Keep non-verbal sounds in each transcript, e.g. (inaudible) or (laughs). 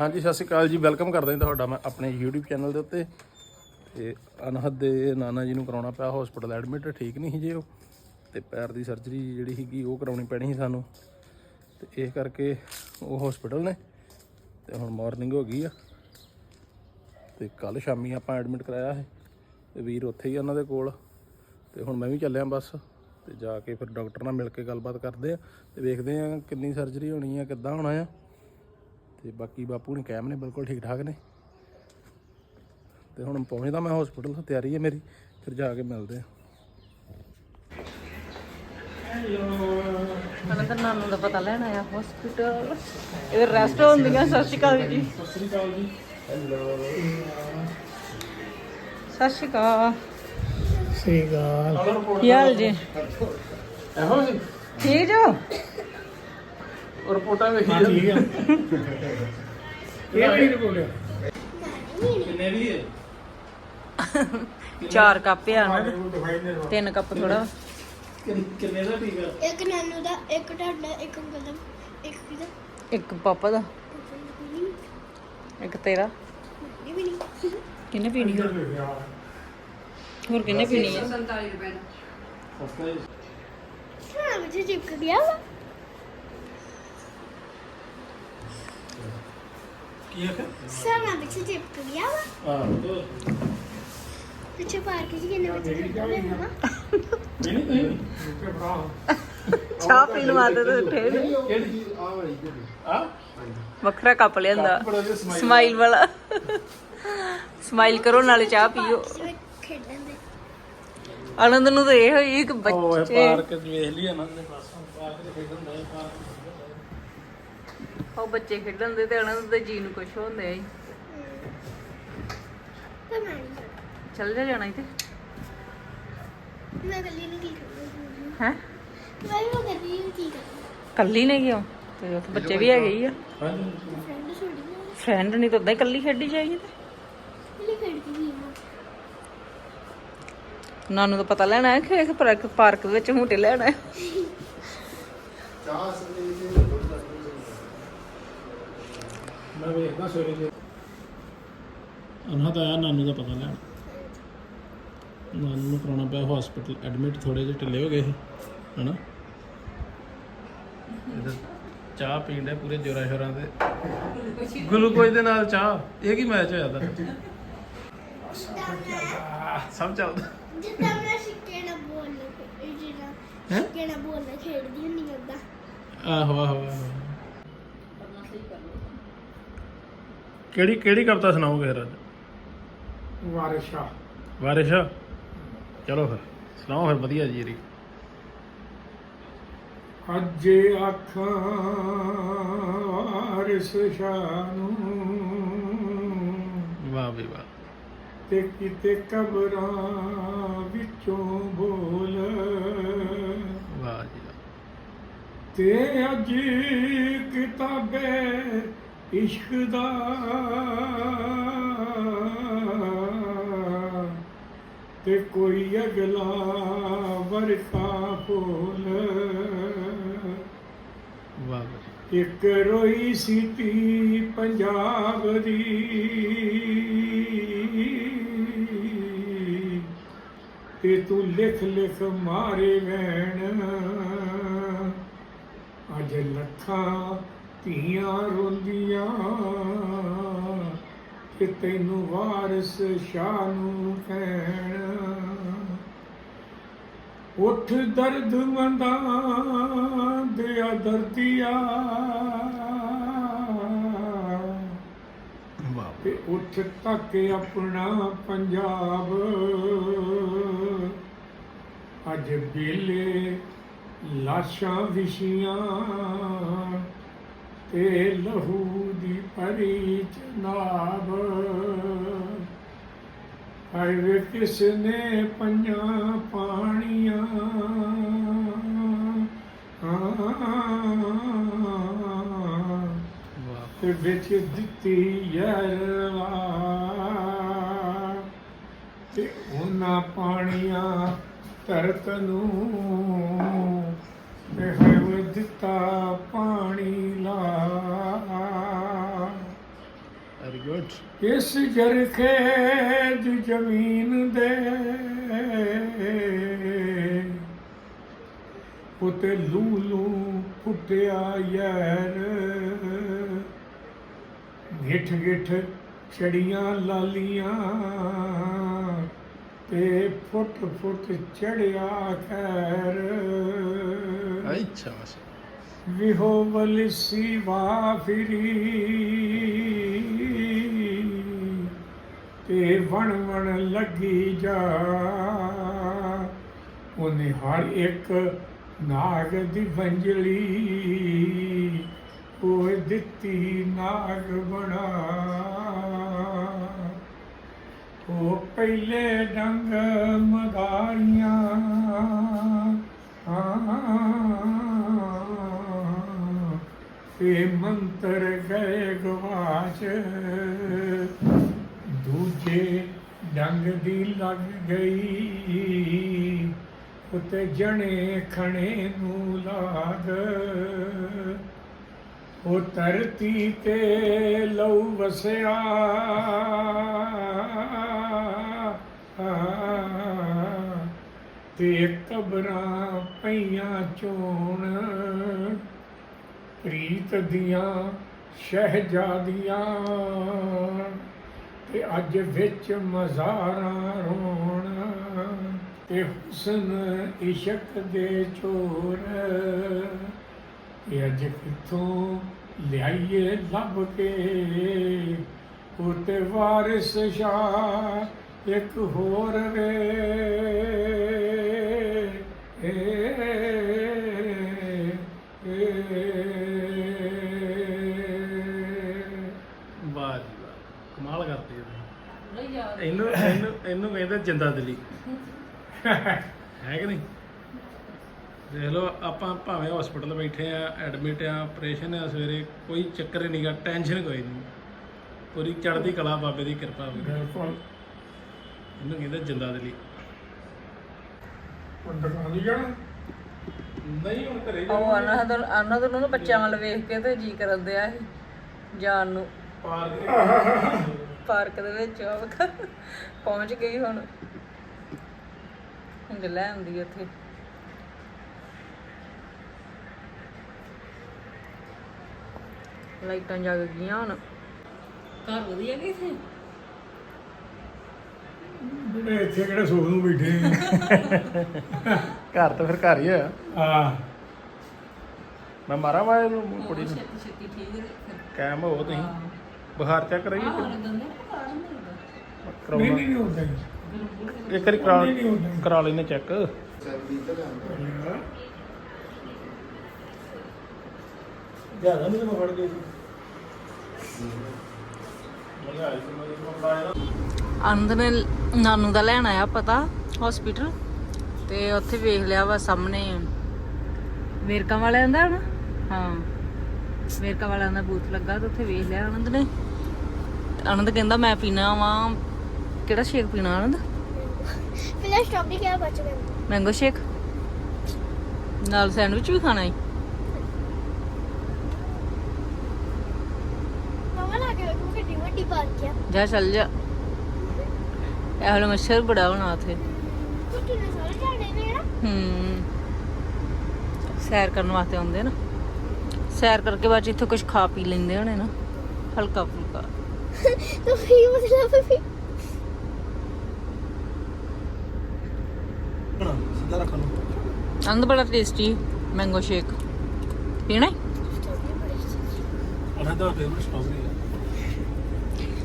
ਹਾਂਜੀ, ਸਤਿ ਸ਼੍ਰੀ ਅਕਾਲ ਜੀ। ਵੈਲਕਮ ਕਰਦਾ ਜੀ ਤੁਹਾਡਾ ਮੈਂ ਆਪਣੇ YouTube ਚੈਨਲ ਦੇ ਉੱਤੇ। ਤੇ ਅਨਹਦ ਦੇ ਨਾਨਾ ਜੀ ਨੂੰ ਕਰਾਉਣਾ ਪਿਆ ਹਸਪੀਟਲ ਐਡਮਿਟ ਠੀਕ ਨਹੀਂ ਸੀ ਜੇ ਉਹ। ਤੇ ਪੈਰ ਦੀ ਸਰਜਰੀ ਜਿਹੜੀ ਸੀਗੀ, ਉਹ ਕਰਾਉਣੀ ਪੈਣੀ ਸੀ ਸਾਨੂੰ। ਤੇ ਇਸ ਕਰਕੇ ਉਹ ਹਸਪੀਟਲ ਨੇ। ਤੇ ਹੁਣ ਮਾਰਨਿੰਗ ਹੋ ਗਈ ਆ। ਤੇ ਕੱਲ ਸ਼ਾਮੀ ਆਪਾਂ ਐਡਮਿਟ ਕਰਾਇਆ ਸੀ। ਤੇ ਵੀਰ ਉੱਥੇ ਹੀ ਆ ਉਹਨਾਂ ਦੇ ਕੋਲ। ਤੇ ਹੁਣ ਮੈਂ ਵੀ ਚੱਲਿਆ ਬਸ। ਤੇ ਜਾ ਕੇ ਫਿਰ ਡਾਕਟਰ ਨਾਲ ਮਿਲ ਕੇ ਗੱਲਬਾਤ ਕਰਦੇ ਆ। ਤੇ ਵੇਖਦੇ ਆ ਕਿੰਨੀ ਸਰਜਰੀ ਹੋਣੀ ਆ, ਕਿੱਦਾਂ ਹੋਣਾ ਆ। ਤੇ ਬਾਕੀ ਬਾਪੂ ਨੇ ਕਾਇਮ ਨੇ ਬਿਲਕੁਲ ਠੀਕ ਠਾਕ ਨੇ। ਤੇ ਹੁਣ ਪਹੁੰਚਦਾ ਮੈਂ ਹਸਪੀਟਲ ਤਿਆਰੀ ਹੈ ਮੇਰੀ ਫਿਰ ਜਾ ਕੇ ਮਿਲਦੇ ਆ ਤਾਂ ਨਾਨੂ ਦਾ ਪਤਾ ਲੈਣ ਆਇਆ ਹਸਪੀਟਲ ਇਹ ਰੈਸਟ ਹੁੰਦੀਆਂ ਸਤਿ ਸ਼੍ਰੀ ਅਕਾਲ ਜੀ। ਸਤਿ ਸ੍ਰੀ ਅਕਾਲ ਜੀ। ਹੈਲੋ ਸਤਿ ਸ਼੍ਰੀ ਅਕਾਲ। ਸਹੀ ਗੱਲ ਕੀ ਹਾਲ ਜੀ? ਇਹੋ ਜੀ। ਠੀਕ ਜੋ? ਰਿਪੋਰਟਾਂ ਵੇਖੀ ਹਾਂ ਠੀਕ ਆ। ਇਹ ਵੀ ਬੋਲਿਆ ਕਿੰਨੇ ਦੀ ਹੈ? ਚਾਰ ਕੱਪ ਆ। ਨਾ ਤਿੰਨ ਕੱਪ ਥੋੜਾ ਕਿੰਨੇ ਦਾ ਟੀਕਾ ਇੱਕ ਨਾਨੂ ਦਾ ਇੱਕ ਤੁਹਾਡਾ ਇੱਕ ਅੰਕਲ ਦਾ ਇੱਕ ਕਿਹਦਾ ਇੱਕ ਪਾਪਾ ਦਾ। ਇੱਕ ਤੇਰਾ। ਵੀ ਨਹੀਂ। ਕਿੰਨੇ ਪੀਣੀ ਹੋਰ ਹੋਰ ਕਿੰਨੇ ਪੀਣੀ ਹੈ ਸਸਤਾ ਜੀ ਹਾਂ ਵਿੱਚ ਚਿਪਕ ਗਿਆ ਵਾ। ਨਹੀਂ ਨਹੀਂ ਚਾਹ ਪੀਣ ਵਾਸਤੇ ਤਾਂ ਉੱਠੇ ਨੀ। ਕਿਹੜੀ? ਚੀਜ਼ ਆ ਵਾਲੀ ਕਿਹੜੀ? ਆ ਵੱਖਰਾ ਕੱਪ ਲਿਆਂਦਾ। ਬੜਾ ਜਿਹਾ smile ਸਮਾਈਲ ਵਾਲਾ। ਸਮਾਈਲ ਕਰੋ ਨਾਲੇ ਚਾਹ ਪੀਓ। ਖੇਡਣ ਦੇ। ਆਨੰਦ ਨੂੰ ਤਾਂ ਇਹ ਹੋਈ ਕਿ ਬੱਚੇ ਪਾਰਕ ਚ ਵੇਖ ਲਈ ਨਾ ਨੇ। ਪਾਸੋਂ ਪਾਰਕ ਖੇਡਣ ਦਾ ਪਾਰਕ ਉਹ ਬੱਚੇ ਖੇਡਣ ਦੇ ਤੇ ਆਨੰਦ ਦੇ ਜੀ ਨੂੰ ਕੁਝ ਹੁੰਦੇ ਆ ਪਰ ਮੈਂ ਨਹੀਂ ਜਾਣਾ। ਚੱਲ ਜਾ ਜਾਣਾ ਇੱਥੇ। ਮੈਂ ਕੱਲੀ ਨੂੰ ਕੀ ਕਰਾਂ ਹੈ? ਮੈਂ ਵੀ ਕੱਲੀ ਨੂੰ ਕੀ ਕਰਾਂ ਕੱਲੀ ਨੇ ਕਿਉਂ? ਤੇ ਉੱਥੇ ਬੱਚੇ ਵੀ ਹੈਗੇ ਹੀ ਆ। ਫਰੈਂਡ ਛੋੜੀ ਨਾ ਫਰੈਂਡ ਨਹੀਂ ਤਾਂ ਉਦਾਂ ਹੀ ਕੱਲੀ ਖੇਡੀ ਜਾਏਗੀ ਤੇ। ਕੱਲੀ ਖੇਡਦੀ ਸੀ ਮੈਂ ਨਾਨੂੰ ਤਾਂ ਪਤਾ ਲੈਣਾ ਹੈ ਕਿ ਇੱਕ ਪਾਰਕ ਪਾਰਕ ਵਿੱਚ ਝੂਟੇ ਲੈਣਾ ਹੈ। ਮੈਂ ਵੇਖਦਾ ਸਵੇਰੇ ਜੇ। ਅਨਹਦ ਆਇਆ ਨਾਨੂ ਦਾ ਪਤਾ ਲੈਣ। ਨਾਨੂ ਨੂੰ ਕਰਾਉਣਾ ਪਿਆ ਹਸਪੀਟਲ ਐਡਮਿਟ ਥੋੜੇ ਜਿਹੇ ਢਿੱਲੇ ਹੋ ਗਏ ਸੀ ਹਨਾ? ਇੱਧਰ ਚਾਹ ਪੀਣ ਦੇ ਪੂਰੇ ਜੋਰਾਂ ਸ਼ੋਰਾਂ ਤੇ। ਗਲੂਕੋਜ਼ ਦੇ ਨਾਲ ਚਾਹ ਇਹ ਕੀ ਮੈਚ ਹੋਇਆ ਦਾ ਸਭ ਚੱਲਦਾ। ਜਿੱਦਾਂ ਮੈਂ ਸਿੱਕੇ ਨਾਲ ਬੋਲ ਜਿਹੜਾ? ਸਿੱਕੇ ਨਾਲ ਬੋਲ ਖੇਡਦੀ ਹੁੰਦੀ ਓਦਾਂ। ਆਹੋ ਆਹੋ ਆਹੋ। ਕਿਹੜੀ ਕਿਹੜੀ ਕਵਿਤਾ ਸੁਣਾਓਗੇ ਫਿਰ ਅੱਜ? ਵਾਰਿਸ਼ਾ ਵਾਰਿਸ਼ ਚਲੋ ਫਿਰ ਸੁਣਾਓ ਫਿਰ ਵਧੀਆ ਜੀ ਰੀ ਅੱਜ ਅੱਖਾਂ ਵਾਰਿਸ ਸ਼ਾਨੂੰ ਵਾਹ ਵੀ ਵਾਹ। ਤੇ ਕਿਤੇ ਕਬਰਾਂ ਵਿੱਚੋਂ ਬੋਲ। ਵਾਹ ਜੀ ਵਾਹ। ਤੇ ਅੱਜ ਕਿਤਾਬੇ ਇਸ਼ਕ ਦਾ ਤੇ ਕੋਈ ਅਗਲਾ ਵਰਖਾ ਫੁੱਲ। ਵਾਹ। ਇੱਕ ਰੋਈ ਸਿੱਟੀ ਪੰਜਾਬ ਦੀ। ਤੇ ਤੂੰ ਲਿਖ ਲਿਖ ਮਾਰੇ ਵੈਣ ਅੱਜ ਲੱਖਾਂ ਧੀਆਂ ਰੋਂਦੀਆਂ, ਕਿ ਤੈਨੂੰ ਵਾਰਿਸ ਸ਼ਾਹ ਨੂੰ ਕਹਿਣ। ਉੱਠ ਦਰਦ ਮੰਦਾਂ ਦਿਆ ਦਰਦੀਆ। ਵਾਹ ਤੇ ਉੱਠ ਤੱਕ ਆਪਣਾ ਪੰਜਾਬ। ਅੱਜ ਬੇਲੇ ਲਾਸ਼ਾਂ ਵਿਸ਼ੀਆਂ ਤੇ ਲਹੂ ਦੀ ਭਰੀ ਚਨਾਬ ਹਾਏ ਵੇ ਕਿਸ ਨੇ ਪੰਜਾਂ ਪਾਣੀਆਂ ਤੇ ਵਿੱਚ ਦਿੱਤੀ ਯਾਰਵਾ ਤੇ ਉਹਨਾਂ ਪਾਣੀਆਂ ਧਰਤ ਨੂੰ। ਤੇ ਹੈ ਦਿੱਤਾ ਪਾਣੀ ਲਾ। ਗੁੱਡ ਇਸ ਜਰਖੇ ਦੀ ਜ਼ਮੀਨ ਦੇ। ਉਤੇ ਲੂਲੂ ਫੁੱਟਿਆ ਯਾਰ। ਗਿੱਠ ਗਿੱਠ ਛੜੀਆਂ ਲਾਲੀਆਂ। ਤੇ ਫੁੱਟ ਫੁੱਟ ਚੜਿਆ ਖੈਰ। ਅੱਛਾ ਵਿਹੋ ਵਲਿਸੀ ਵਾਫਰੀ ਤੇ ਵਣ ਵਣ ਲੱਗੀ ਜਾ। ਉਹਨੇ ਹਰ ਇੱਕ ਨਾਗ ਦੀ ਵੰਜਲੀ ਉਹ ਦਿੱਤੀ ਨਾਗ ਬਣਾ। ਉਹ ਪਹਿਲੇ ਡੰਗ ਮਦਾਰੀਆਂ ਆ ਮੰਤਰ ਗਏ ਗਵਾਚ। ਦੂਜੇ ਡੰਗ ਦੀ ਲੱਗ ਗਈ। ਉਤੇ ਜਣੇ ਖਣੇ ਨੂੰ ਲਾਗ। ਉਹ ਧਰਤੀ ਤੇ ਲਉ ਵਸਿਆ। ਤੇ ਕਬਰਾਂ ਪਈਆਂ ਚੋਣ। ਪ੍ਰੀਤ ਦੀਆਂ ਸ਼ਹਿਜ਼ਾਦੀਆਂ ਤੇ ਅੱਜ ਵਿੱਚ ਮਜ਼ਾਰਾਂ ਰੋਣ। ਤੇ ਹੁਸਨ ਇਸ਼ਕ ਦੇ ਚੋਰ। ਇਹ ਅੱਜ ਕਿੱਥੋਂ ਲਿਆਈਏ ਲੱਭ ਕੇ? ਉਹ ਤੇ ਵਾਰਿਸ ਸ਼ਾਹ ਇੱਕ ਹੋਰ ਵੇ। ਵਾਹ ਜੀ ਵਾਹ, ਕਮਾਲ ਕਰਦੀ ਹੈ ਇਹਨੂੰ ਇਹਨੂੰ ਇਹਨੂੰ ਕਹਿੰਦੇ ਜਿੰਦਾ ਦਿਲੀ। ਹੈ ਕਿ ਨਹੀਂ? ਦੇਖ ਲਓ, ਆਪਾਂ ਭਾਵੇਂ ਹਸਪੀਟਲ ਬੈਠੇ ਆ ਐਡਮਿਟ ਆ ਆਪਰੇਸ਼ਨ ਆ ਸਵੇਰੇ, ਕੋਈ ਚੱਕਰ ਹੀ ਨਹੀਂਗਾ ਟੈਨਸ਼ਨ ਕੋਈ ਨਹੀਂ। ਪੂਰੀ ਚੜ੍ਹਦੀ ਕਲਾ ਬਾਬੇ ਦੀ ਕਿਰਪਾ ਹੋਵੇ। ਬਿਲਕੁਲ। ਇਹਨੂੰ ਕਹਿੰਦੇ ਜਿੰਦਾ ਦਿਲੀ ਹੁਣ ਦੁਕਾਨ ਨਹੀਂ ਜਾਣਾ। ਨਹੀਂ ਹੁਣ ਘਰੇ ਉਹ ਨੂੰ ਬੱਚਿਆਂ ਵੱਲ ਵੇਖ ਕੇ ਤੇ ਜੀ ਕਰਨ ਦਿਆ ਸੀ ਜਾਣ ਨੂੰ। ਪਾਰਕ (laughs) ਪਾਰਕ ਦੇ ਵਿੱਚ ਉਹ ਵੇਖ, ਪਹੁੰਚ ਗਈ ਹੁਣ। ਹੁਣ ਲੈ ਆਉਂਦੀ ਉੱਥੇ। ਲਾਈਟਾਂ ਜਗ ਗਈਆਂ ਹੁਣ। ਘਰ ਵਧੀਆ ਗਈ ਸੀ ਜਿਹੜੇ ਇੱਥੇ ਕਿਹੜੇ ਸੁਖ ਨੂੰ ਬੈਠੇ ਘਰ ਤਾਂ ਫਿਰ ਘਰ ਹੀ ਹੋਇਆ ਆ ਮੈਂ ਮਾਰਾ ਵਾ ਇਹਨੂੰ ਕੁੜੀ ਨੂੰ? ਛੇਤੀ ਛੇਤੀ ਠੀਕ ਹੈ ਕਾਇਮ ਹੋ ਤੁਸੀਂ। ਬੁਖਾਰ ਚੈੱਕ ਕਰਾਈਏ ਦੰਦੇ ਨਾ ਕਾਰ ਨਹੀਂ ਹੁੰਦਾ ਨਹੀਂ ਕਰਾਉਣਾ। ਨਹੀਂ ਨਹੀਂ ਹੁੰਦਾ ਜੀ। ਇੱਕ ਵਾਰੀ ਕਰਾ ਨਹੀਂ, ਨਹੀਂ ਹੁੰਦਾ। ਕਰਾ ਲੈਨੇ ਚੈੱਕ। ਜ਼ਿਆਦਾ ਨਹੀਂ ਮੈਂ ਫੜ ਗਈ ਆਨੰਦ ਨੇ ਨਾਨੂ ਦਾ ਲੈਣ ਆਇਆ ਪਤਾ ਹਸਪੀਟਲ ਤੇ ਉੱਥੇ ਵੇਖ ਲਿਆ ਵਾ ਸਾਹਮਣੇ। ਵੇਰਕਾ ਵਾਲਿਆਂ ਦਾ ਨਾ? ਹਾਂ। ਵੇਰਕਾ ਵਾਲਿਆਂ ਦਾ ਬੂਥ ਲੱਗਾ ਤੇ ਉੱਥੇ ਵੇਖ ਲਿਆ ਆਨੰਦ ਨੇ। ਆਨੰਦ ਕਹਿੰਦਾ ਮੈਂ ਪੀਣਾ ਵਾ। ਕਿਹੜਾ ਸ਼ੇਕ ਪੀਣਾ ਆਨੰਦ? ਪਹਿਲਾਂ ਸਟ੍ਰਾਬੇਰੀ ਕਿਆ ਬਚ ਗਿਆ? ਮੈਂਗੋ ਸ਼ੇਕ ਨਾਲ ਸੈਂਡਵਿਚ ਵੀ ਖਾਣਾ ਹੈ ਮਮਾ ਲਾ ਕੇ ਜਾ ਚੱਲ ਜਾ। ਇਹ ਹਲੇ ਮੱਛਰ ਬੜਾ ਹੋਣਾ ਉੱਥੇ। ਸਾਰੇ ਝਾੜੇ ਨੇ ਨਾ। ਹੂੰ। ਸੈਰ ਕਰਨ ਵਾਸਤੇ ਆਉਂਦੇ ਨਾ। ਸੈਰ ਕਰਕੇ ਬਾਅਦ ਇੱਥੇ ਕੁਝ ਖਾ ਪੀ ਲੈਂਦੇ ਹੋਣੇ ਨਾ। ਹਲਕਾ ਫੁਲਕਾ। (laughs) ਤਾਂ ਕੀ ਮਤਲਬ ਹੈ ਸਿੱਧਾ ਰੱਖ ਲਓ। ਅੰਦ ਬੜਾ ਟੇਸਟੀ ਮੈਂਗੋ ਸ਼ੇਕ ਪੀਣਾ ਹੈ? ਉਹਨਾਂ ਦਾ ਫੇਵਰਟ ਸਟ੍ਰਾਬੇਰੀ ਹੈ।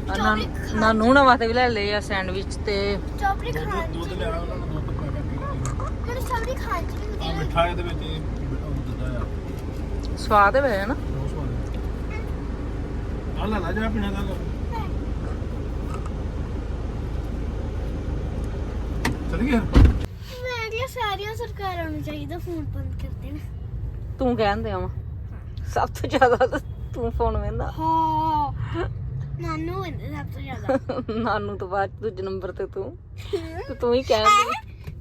ਨਾ- ਨਾ ਨੂਣਾ ਵਾਸਤੇ ਵੀ ਲੈ ਲਏ ਆ ਸੈਂਡਵਿਚ ਤੇ ਸਟ੍ਰਾਬੇਰੀ ਖਾਣ ਦੁੱਧ ਲਿਆ ਉਹਨਾਂ ਨੂੰ ਦੁੱਧ ਪਾ ਕੇ ਮੈਨੂੰ ਸਟ੍ਰਾਬੇਰੀ ਖਾਣ ਚ ਨਹੀਂ ਆ ਮਿੱਠਾ ਇਹਦੇ ਵਿੱਚ ਇਹ ਦੁੱਧ ਆ। ਸਵਾਦ ਹੈ ਨਾ। ਬਹੁਤ ਸਵਾਦ ਆ ਲੈ ਲਾ ਜਾ ਪੀਣਾ ਦਾ ਚਲ ਗਿਆ ਮੈਂ ਕਿਹਾ ਸਾਰੀਆਂ ਸਰਕਾਰਾਂ ਨੂੰ ਚਾਹੀਦਾ ਫੋਨ ਬੰਦ ਕਰ ਦੇਣ। ਤੂੰ ਕਹਿੰਦੇ ਆ ਸਭ ਤੋਂ ਜ਼ਿਆਦਾ ਤਾਂ ਤੂੰ ਫੋਨ ਵੇਂਦਾ ਹਾਂ। ਨਾਨੂ ਹੁੰਦੇ ਸਭ ਤੋਂ ਜ਼ਿਆਦਾ। (laughs) ਨਾਨੂ ਤੋਂ ਬਾਅਦ ਦੂਜੇ ਨੰਬਰ ਤੇ ਤੂੰ। ਤੇ ਤੂੰ ਹੀ ਕਹਿੰਦੀ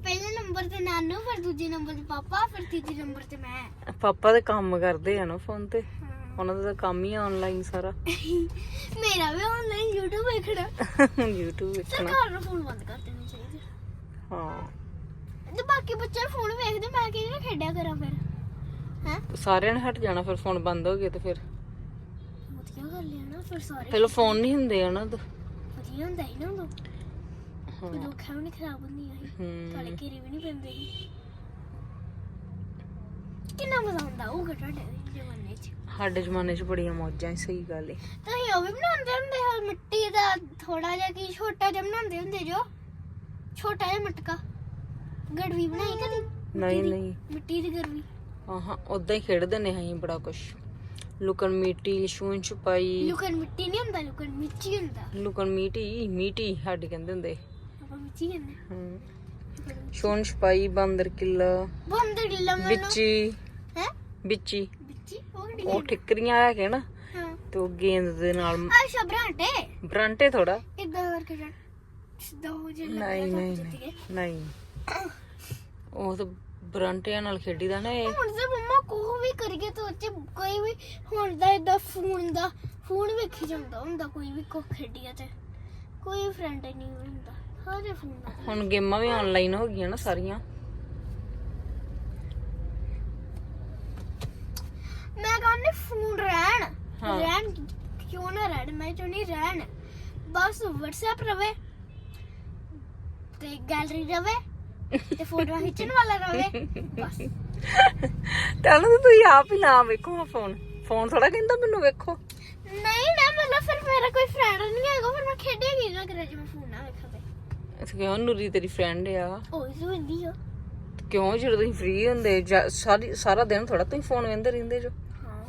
ਪਹਿਲੇ ਨੰਬਰ ਤੇ ਨਾਨੂ ਫਿਰ ਦੂਜੇ ਨੰਬਰ ਤੇ ਪਾਪਾ ਫਿਰ ਤੀਜੇ ਨੰਬਰ ਤੇ ਮੈਂ। ਪਾਪਾ ਦੇ ਕੰਮ ਕਰਦੇ ਆ ਨਾ ਫੋਨ ਤੇ। ਉਹਨਾਂ ਦਾ ਤਾਂ ਕੰਮ ਹੀ ਆਨਲਾਈਨ ਸਾਰਾ। (laughs) ਮੇਰਾ ਵੀ ਆਨਲਾਈਨ YouTube ਵੇਖਣਾ। YouTube ਵੇਖਣਾ। ਸਰਕਾਰ ਨੂੰ ਫੋਨ ਬੰਦ ਕਰ ਦੇਣਾ ਚਾਹੀਦਾ। ਹਾਂ। ਤੇ ਬਾਕੀ ਬੱਚੇ ਫੋਨ ਵੇਖਦੇ ਮੈਂ ਕਿਹਦੇ ਨਾਲ ਖੇਡਿਆ ਕਰਾਂ ਫਿਰ। ਹੈ? ਸਾਰਿਆਂ ਨੇ ਹਟ ਜਾਣਾ ਫਿਰ ਫੋਨ ਬੰਦ ਹੋ ਗਏ ਤੇ ਫਿਰ। ਵਧੀਆ ਕਰ ਲਿਆ ਨਾ ਫਿਰ ਸਾਰੇ। ਪਹਿਲਾਂ ਫੋਨ ਨਹੀਂ ਹੁੰਦੇ ਉਹਨਾਂ ਦਾ। ਵਧੀਆ ਹੁੰਦਾ ਸੀ ਨਾ ਉਦੋਂ। ਕੋਈ ਅੱਖਾਂ ਵੀ ਨਹੀਂ ਖਰਾਬ ਹੁੰਦੀਆਂ ਸੀ। ਹੂੰ। ਤੁਹਾਡੇ ਘੇਰੇ ਵੀ ਨਹੀਂ ਪੈਂਦੇ ਸੀ। ਕਿੰਨਾ ਮਜ਼ਾ ਆਉਂਦਾ ਉਹ ਤੁਹਾਡੇ ਜਮਾਨੇ 'ਚ। ਸਾਡੇ ਜ਼ਮਾਨੇ 'ਚ ਬੜੀਆਂ ਮੌਜਾਂ ਸੀ ਸਹੀ ਗੱਲ ਏ। ਤੁਸੀਂ ਉਹ ਵੀ ਬਣਾਉਂਦੇ ਹੁੰਦੇ ਹੋ ਮਿੱਟੀ ਦਾ ਥੋੜਾ ਜਿਹਾ ਕੀ ਛੋਟਾ ਜਿਹਾ ਬਣਾਉਂਦੇ ਹੁੰਦੇ ਜੋ? ਛੋਟਾ ਜਿਹਾ ਮਟਕਾ। ਗੜਵੀ ਬਣਾਈ ਕਦੀ? ਨਹੀਂ ਨਹੀਂ। ਮਿੱਟੀ ਦੀ ਗੜਵੀ। ਆਹਾਂ ਉਦਾਂ ਹੀ ਖੇਡਦੇ ਨੇ ਅਸੀਂ ਬੜਾ ਕੁਛ। ਲੁਕਣ ਮੀਟੀ ਛੂਨ ਛਪਾਈ। ਲੁਕਣ ਮਿੱਟੀ ਨਹੀਂ ਹੁੰਦਾ ਲੁਕਣ ਮਿੱਟੀ ਹੁੰਦਾ। ਲੁਕਣ ਮੀਟੀ ਮੀਟੀ ਸਾਡੇ ਕਹਿੰਦੇ ਹੁੰਦੇ। ਆਪਾਂ ਮਿੱਟੀ ਕਹਿੰਦੇ ਹੂੰ। ਛੂਨ ਛਪਾਈ ਬਾਂਦਰ ਕਿੱਲਾ। ਬੰਦ ਮੈਨੂੰ ਵਿੱਚੀ। ਹੈ? ਵਿੱਚੀ। ਵਿੱਚੀ ਉਹ ਕਿਹੜੀ ਉਹ ਠਿਕਰੀਆਂ ਆ ਕੇ ਨਾ ਹਾਂ। ਤੇ ਉਹ ਗੇਂਦ ਦੇ ਨਾਲ ਆ ਸ਼ਬਰਾਂਟੇ ਬਰਾਂਟੇ। ਥੋੜਾ ਇਦਾਂ ਕਰਕੇ ਜਾਣ ਸਿੱਧਾ ਹੋ ਜੇ ਨਹੀਂ ਨਹੀਂ ਨਹੀਂ। ਨਹੀਂ। ਉਹ ਤਾਂ ਬਰਾਂਟਿਆਂ ਨਾਲ ਖੇਡੀਦਾ ਨਾ ਇਹ। ਹੁਣ ਤੇ ਮੰਮਾ ਕੋਹ ਵੀ ਕਰੀਏ ਤਾਂ ਉੱਚ ਕੋਈ ਵੀ ਹੁਣ ਦਾ ਇਦਾਂ ਫੋਨ ਦਾ ਫੋਨ ਵੇਖੀ ਜਾਂਦਾ ਹੁੰਦਾ ਕੋਈ ਵੀ ਕੋ ਖੇਡੀਆ ਤੇ। ਕੋਈ ਫਰੈਂਡ ਨਹੀਂ ਹੁੰਦਾ ਸਾਰੇ ਫੋਨ ਦਾ ਹੁਣ ਗੇਮਾਂ ਵੀ ਆਨਲਾਈਨ ਹੋ ਗਈਆਂ ਨਾ ਸਾਰੀਆਂ। ਮੈਂ ਕਹਿੰਦੀ ਫੋਨ ਰਹਿਣ ਹਾਂ। ਰਹਿਣ ਕਿਉਂ ਨਾ ਰਹਿਣ ਮੈਂ ਚਾਹੁੰਦੀ ਰਹਿਣ। ਬਸ WhatsApp ਰਵੇ ਤੇ ਗੈਲਰੀ ਰਵੇ। ਤੇ ਫੋਟੋਆਂ ਖਿੱਚਣ ਵਾਲਾ ਰਵੇ। ਬਸ। ਤਾਂ ਤੁਸੀਂ ਆਪ ਹੀ ਨਾ ਵੇਖੋ ਫੋਨ ਫੋਨ ਥੋੜਾ ਕਹਿੰਦਾ ਮੈਨੂੰ ਵੇਖੋ। ਨਹੀਂ ਨਾ ਮਤਲਬ ਫਿਰ ਮੇਰਾ ਕੋਈ ਫਰੈਂਡ ਨਹੀਂ ਹੈਗਾ ਫਿਰ ਮੈਂ ਖੇਡਿਆ ਕੀ ਨਾ ਕਰਾਂ ਜੇ ਮੈਂ ਫੋਨ ਨਾ ਵੇਖਾਂ ਤੇ। ਇੱਥੇ ਕਿਉਂ ਨੂਰੀ ਤੇਰੀ ਫਰੈਂਡ ਆ? ਉਹ ਹੀ ਹੁੰਦੀ ਆ। ਕਿਉਂ ਜਦੋਂ ਤੁਸੀਂ ਫ੍ਰੀ ਹੁੰਦੇ ਜਾਂ ਸਾਰੀ ਸਾਰਾ ਦਿਨ ਥੋੜਾ ਤੁਸੀਂ ਫੋਨ ਵੇਂਦੇ ਰਹਿੰਦੇ ਜੋ? ਹਾਂ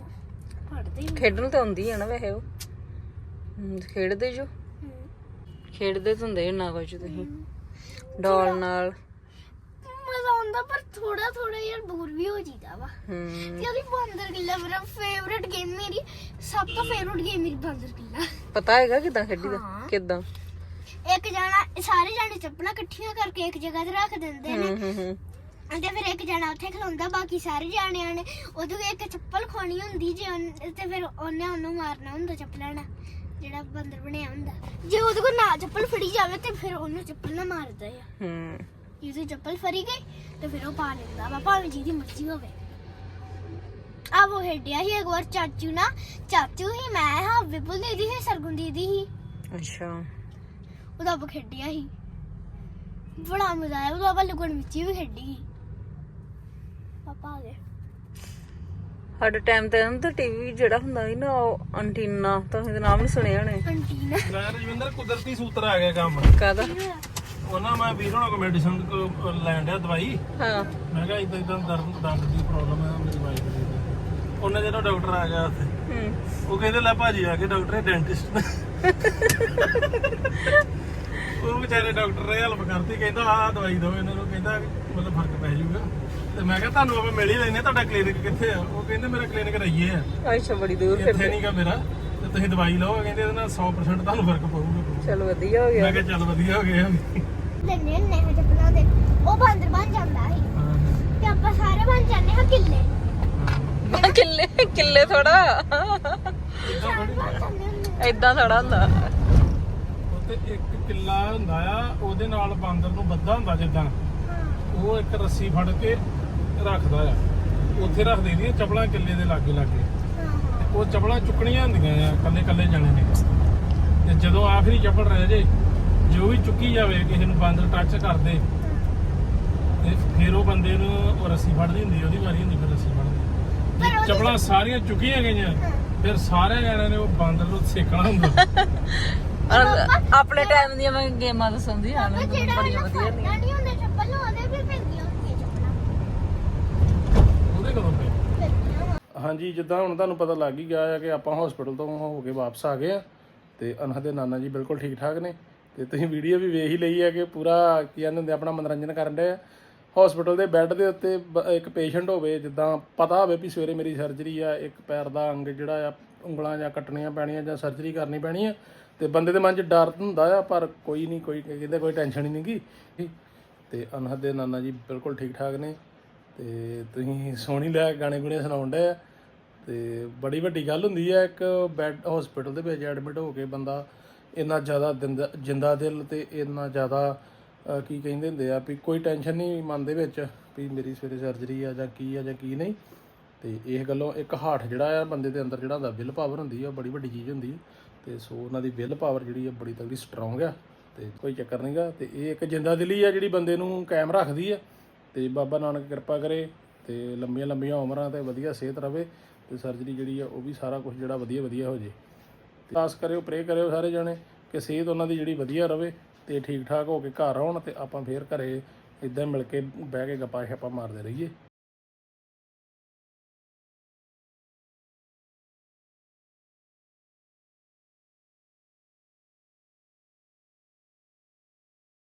ਪੜਦੇ ਹੀ ਖੇਡਣ ਤਾਂ ਹੁੰਦੀ ਹੈ ਨਾ ਵੈਸੇ ਉਹ। ਖੇਡਦੇ ਜੋ। ਖੇਡਦੇ ਹੁੰਦੇ ਨਾ ਕੁਝ ਤੁਸੀਂ। ਡਾਲ ਨਾਲ। ਆਉਂਦਾ ਪਰ ਥੋੜਾ ਥੋੜਾ ਯਾਰ ਦੂਰ ਵੀ ਹੋ ਜੀਦਾ ਵਾ। ਤੇ ਉਹਦੀ ਬਾਂਦਰ ਕਿੱਲਾ ਮੇਰਾ ਫੇਵਰਟ ਗੇਮ ਮੇਰੀ ਸਭ ਤੋਂ ਫੇਵਰਟ ਗੇਮ ਮੇਰੀ ਬਾਂਦਰ ਕਿੱਲਾ। ਪਤਾ ਹੈਗਾ ਕਿਦਾਂ ਖੇਡੀਦਾ ਹਾਂ। ਕਿਦਾਂ? ਇੱਕ ਜਾਣਾ ਸਾਰੇ ਜਾਣੇ ਚੱਪਲਾਂ ਇਕੱਠੀਆਂ ਕਰਕੇ ਇੱਕ ਜਗ੍ਹਾ ਤੇ ਰੱਖ ਦਿੰਦੇ ਨੇ। ਤੇ ਫਿਰ ਇੱਕ ਜਣਾ ਉੱਥੇ ਖਲੋਂਦਾ ਬਾਕੀ ਸਾਰੇ ਜਾਣਿਆਂ ਨੇ। ਕੋਲ ਇੱਕ ਚੱਪਲ ਖੋਣੀ ਹੁੰਦੀ ਜੇ ਉਹਨ- ਤੇ ਫਿਰ ਉਹਨੇ ਉਹਨੂੰ ਮਾਰਨਾ ਹੁੰਦਾ ਚੱਪਲਾਂ ਨਾਲ ਜਿਹੜਾ ਬਾਂਦਰ ਬਣਿਆ ਹੁੰਦਾ। ਜੇ ਉਹਦੇ ਕੋਲ ਨਾ ਚੱਪਲ ਫੜੀ ਜਾਵੇ ਤੇ ਫਿਰ ਉਹਨੂੰ ਚੱਪਲ ਨਾਲ ਮਾਰਦਾ ਆ। ਹਮ ਜੇ ਉਹਦੀ ਚੱਪਲ ਫੜੀ ਗਈ ਤੇ ਫਿਰ ਉਹ ਪਾ ਲੈਂਦਾ ਵਾ ਭਾਵੇਂ ਜਿਹਦੀ ਮਰਜ਼ੀ ਹੋਵੇ। ਆ ਉਹ ਖੇਡਿਆ ਸੀ ਇੱਕ ਵਾਰ ਚਾਚੂ ਨਾ ਚਾਚੂ ਹੀ ਮੈਂ ਹਾਂ ਵਿਪੁਲ ਦੀਦੀ ਸੀ ਸਰਗੁਣ ਦੀਦੀ ਸੀ ਅੱਛਾ। ਉਹਦਾ ਆਪਾਂ ਖੇਡਿਆ ਸੀ। ਬੜਾ ਮਜ਼ਾ ਆਇਆ ਉਹਦਾ ਆਪਾਂ ਲੁਕਣ ਵਿੱਚ ਵੀ ਖੇਡੀ ਸੀ। ਪਾਪਾ ਆ ਗਏ। ਸਾਡੇ ਟਾਈਮ ਤੇ ਨਾ ਤਾਂ ਟੀਵੀ ਜਿਹੜਾ ਹੁੰਦਾ ਸੀ ਨਾ ਉਹ ਐਂਟੀਨਾ ਤਾਂ ਨਾਮ ਨਹੀਂ ਸੁਣਿਆ ਹੋਣੇ ਲੈ ਰਜਿੰਦਰ ਕੁਦਰਤੀ ਸੂਤਰ ਆ ਗਿਆ ਕੰਮ। ਕਾਹਦਾ? ਉਹਨਾਂ ਮੈਂ ਵੀਰ ਹੋਣਾ ਕੋ ਮੈਡੀਸਨ ਲੈਣ ਡਿਆ ਦਵਾਈ। ਹਾਂ। ਮੈਂ ਕਿਹਾ ਇਦਾਂ ਇਦਾਂ ਦਰਦ ਦੰਦ ਦੀ ਪ੍ਰੋਬਲਮ ਹੈ ਮੇਰੀ ਵਾਈਫ ਦੀ। ਉਹਨੇ ਜਦੋਂ ਡਾਕਟਰ ਆ ਗਿਆ ਉੱਥੇ। ਉਹ ਕਹਿੰਦੇ ਲੈ ਭਾਜੀ ਆ ਕੇ ਡਾਕਟਰ ਹੈ ਡੈਂਟਿਸਟ ਉਹ ਵਿਚਾਰੇ ਡਾਕਟਰ ਨੇ ਹੈਲਪ ਕਰਤੀ ਕਹਿੰਦਾ ਆਹ ਦਵਾਈ ਦਿਓ ਇਹਨਾਂ। ਨੂੰ ਕਹਿੰਦਾ ਮਤਲਬ ਫ਼ਰਕ ਪੈ ਜਾਊਗਾ। ਤੇ ਮੈਂ ਕਿਹਾ ਤੁਹਾਨੂੰ ਆਪਾਂ ਮਿਲ ਹੀ ਲੈਨੇ ਤੁਹਾਡਾ ਕਲੀਨਿਕ ਕਿੱਥੇ ਆ? ਉਹ ਕਹਿੰਦੇ ਮੇਰਾ ਕਲੀਨਿਕ ਰਹੀਏ ਆ। ਅੱਛਾ ਬੜੀ ਦੂਰ ਇੱਥੇ ਫਿਰ ਨਹੀਂਗਾ ਮੇਰਾ। ਤੇ ਤੁਸੀਂ ਦਵਾਈ ਲਓ ਕਹਿੰਦੇ ਇਹਦੇ ਨਾਲ 100% ਤੁਹਾਨੂੰ ਫ਼ਰਕ ਪਊਗਾ। ਚਲ ਵਧੀਆ ਹੋ ਗਿਆ। ਮੈਂ ਕਿਹਾ ਚੱਲ ਵਧੀਆ ਹੋ ਗਿਆ। ਲੈਣੇ ਨੇ ਹੈ ਚੱਪਲਾਂ ਦੇ। ਉਹ ਬਾਂਦਰ ਬਣ ਜਾਂਦਾ ਸੀ। ਤੇ ਆਪਾਂ ਸਾਰੇ ਬਣ ਜਾਂਦੇ ਹਾਂ ਕਿੱਲੇ। ਕਿੱਲੇ ਕਿੱਲੇ ਥੋੜਾ ਬਣ ਜਾਂਦੇ ਹੁੰਦੇ ਏਦਾਂ ਥੋੜਾ ਹੁੰਦਾ। ਉੱਤੇ ਇੱਕ ਕਿੱਲਾ ਹੁੰਦਾ ਆ ਉਹਦੇ ਨਾਲ ਬਾਂਦਰ ਨੂੰ ਬੱਧਾ ਹੁੰਦਾ ਜਿੱਦਾਂ। ਉਹ ਇੱਕ ਰੱਸੀ ਫੜ ਕੇ ਰੱਖਦਾ ਆ। ਉੱਥੇ ਰੱਖ ਦੇਦੀਆਂ ਚਪਲਾਂ ਕਿੱਲੇ ਦੇ ਲਾਗੇ ਲਾਗੇ। ਉਹ ਚਪਲਾਂ ਚੁੱਕਣੀਆਂ ਹੁੰਦੀਆਂ ਆ ਕੱਲੇ ਕੱਲੇ ਜਾਣੇ ਨੇ। ਤੇ ਜਦੋਂ ਆਖਰੀ ਚਪਲ ਰਹਿ ਜੇ ਜੋ ਵੀ ਚੁੱਕੀ ਜਾਵੇ ਕਿਸੇ ਨੂੰ ਬਾਂਦਰ ਟੱਚ ਕਰਦੇ ਤੇ ਫਿਰ ਉਹ ਬੰਦੇ ਨੂੰ ਉਹ ਰੱਸੀ ਫੜਦੀ ਹੁੰਦੀ ਉਹਦੀ ਵਾਰੀ ਹੁੰਦੀ ਫਿਰ ਰੱਸੀ ਫੜਦੀ ਚਪਲਾਂ ਸਾਰੀਆਂ ਚੁੱਕੀਆਂ ਗਈਆਂ ਫਿਰ ਸਾਰੇ ਜਣਿਆਂ ਨੇ ਉਹ ਬਾਂਦਰ ਨੂੰ ਸੇਕਣਾ ਹੁੰਦਾ। (laughs) ਔਰ ਆਪਣੇ ਟਾਈਮ ਦੀਆਂ ਮੈਂ ਗੇਮਾਂ ਦੱਸਉਂਦੀ ਹਾਂ ਬੜੀਆਂ ਵਧੀਆ ਨਹੀਂ ਹੁੰਦਾ ਚੱਪਲ ਨੂੰ ਉਹਦੇ ਵੀ ਪੈਂਦੀਆਂ ਹੁੰਦੀਆਂ ਚੱਪਲਾਂ। ਉਹਦੇ ਕਦੋਂ ਵਾਂ। ਹਾਂਜੀ ਜਿੱਦਾਂ ਹੁਣ ਤੁਹਾਨੂੰ ਪਤਾ ਲੱਗ ਹੀ ਗਿਆ ਹੈ ਕਿ ਆਪਾਂ ਹਸਪੀਟਲ ਤੋਂ ਹੋ ਕੇ ਵਾਪਸ ਆ ਗਏ ਆ ਤੇ ਅਨਹਦ ਦੇ ਨਾਨਾ ਜੀ ਬਿਲਕੁਲ ਠੀਕ ਠਾਕ ਨੇ। ਤੇ ਤੁਸੀਂ ਵੀਡੀਓ ਵੀ ਵੇਖ ਹੀ ਲਈ ਹੈ ਕਿ ਪੂਰਾ ਕੀ ਕਹਿੰਦੇ ਹੁੰਦੇ ਆਪਣਾ ਮਨੋਰੰਜਨ ਕਰਨ ਦੇ ਆ। ਹਸਪੀਟਲ ਦੇ ਬੈੱਡ ਦੇ ਉੱਤੇ ਬ- ਇੱਕ ਪੇਸ਼ੈਂਟ ਹੋਵੇ, ਜਿੱਦਾਂ ਪਤਾ ਹੋਵੇ ਵੀ ਸਵੇਰੇ ਮੇਰੀ ਸਰਜਰੀ ਆ, ਇੱਕ ਪੈਰ ਦਾ ਅੰਗ ਜਿਹੜਾ ਆ, ਉਂਗਲਾਂ ਜਾਂ ਕੱਟਣੀਆਂ ਪੈਣੀਆਂ ਜਾਂ ਸਰਜਰੀ ਕਰਨੀ ਪੈਣੀ ਆ, ਤੇ ਬੰਦੇ ਦੇ ਮਨ 'ਚ ਡਰ ਹੁੰਦਾ ਆ, ਪਰ ਕੋਈ ਨਹੀਂ ਕੋਈ ਕਹਿੰਦੇ ਕੋਈ ਟੈਨਸ਼ਨ ਹੀ ਨਹੀਂਗੀ ਤੇ ਅਨਹਦ ਦੇ ਨਾਨਾ ਜੀ ਬਿਲਕੁਲ ਠੀਕ ਠਾਕ ਨੇ, ਤੇ ਤੁਸੀਂ ਸੋਹਣੀ ਲੈ ਗਾਣੇ ਗੁਣੇ ਸੁਣਾਉਣ ਡਏ ਆ। ਤੇ ਬੜੀ ਵੱਡੀ ਗੱਲ ਹੁੰਦੀ ਹੈ ਇੱਕ ਬੈੱਡ ਹਸਪੀਟਲ ਦੇ ਵਿੱਚ ਐਡਮਿਟ ਹੋ ਕੇ ਬੰਦਾ ਇੰਨਾ ਜ਼ਿਆਦਾ ਦਿੰਦਾ- ਜਿੰਦਾ ਦਿਲ ਤੇ ਇੰਨਾ ਜ਼ਿਆਦਾ ਕੀ ਕਹਿੰਦੇ ਹੁੰਦੇ ਆ ਵੀ ਕੋਈ ਟੈਨਸ਼ਨ ਨਹੀਂ ਮਨ ਦੇ ਵਿੱਚ ਵੀ ਮੇਰੀ ਸਵੇਰੇ ਸਰਜਰੀ ਆ ਜਾਂ ਕੀ ਆ ਜਾਂ ਕੀ ਨਹੀਂ। ਤੇ ਇਸ ਗੱਲੋਂ ਇੱਕ ਹਾਰਟ ਜਿਹੜਾ ਆ ਬੰਦੇ ਦੇ ਅੰਦਰ ਜਿਹੜਾ ਹੁੰਦਾ ਵਿਲ ਪਾਵਰ ਹੁੰਦੀ ਆ, ਉਹ ਬੜੀ ਵੱਡੀ ਚੀਜ਼ ਹੁੰਦੀ ਹੈ ਤੇ ਸੋ ਉਹਨਾਂ ਦੀ ਵਿਲ ਪਾਵਰ ਜਿਹੜੀ ਆ ਬੜੀ ਤਗੜੀ ਸਟਰੋਂਗ ਆ। ਤੇ ਕੋਈ ਚੱਕਰ ਨਹੀਂਗਾ ਤੇ ਇਹ ਇੱਕ ਜਿੰਦਾ ਦਿਲੀ ਆ ਜਿਹੜੀ ਬੰਦੇ ਨੂੰ ਕਾਇਮ ਰੱਖਦੀ ਆ। ਤੇ ਬਾਬਾ ਨਾਨਕ ਕਿਰਪਾ ਕਰੇ ਤੇ ਲੰਬੀਆਂ ਲੰਬੀਆਂ ਉਮਰਾਂ ਤੇ ਵਧੀਆ ਸਿਹਤ ਰਵੇ ਤੇ ਸਰਜਰੀ ਜਿਹੜੀ ਆ ਉਹ ਵੀ ਸਾਰਾ ਕੁਝ ਜਿਹੜਾ ਵਧੀਆ ਵਧੀਆ ਹੋ ਜੇ। ਆਸ ਕਰਿਓ ਪ੍ਰੇ ਕਰਿਓ ਸਾਰੇ ਜਣੇ ਕਿ ਸਿਹਤ ਉਹਨਾਂ ਦੀ ਜਿਹੜੀ ਵਧੀਆ ਰਵੇ ਤੇ ਠੀਕ ਠਾਕ ਹੋ ਕੇ ਘਰ ਆਉਣ ਤੇ ਆਪਾਂ ਫੇਰ ਘਰੇ ਇਦਾਂ ਮਿਲ ਕੇ ਬਹਿ ਕੇ ਗੱਪਾਂ ਛਾਪਾਂ ਮਾਰਦੇ ਰਹੀਏ।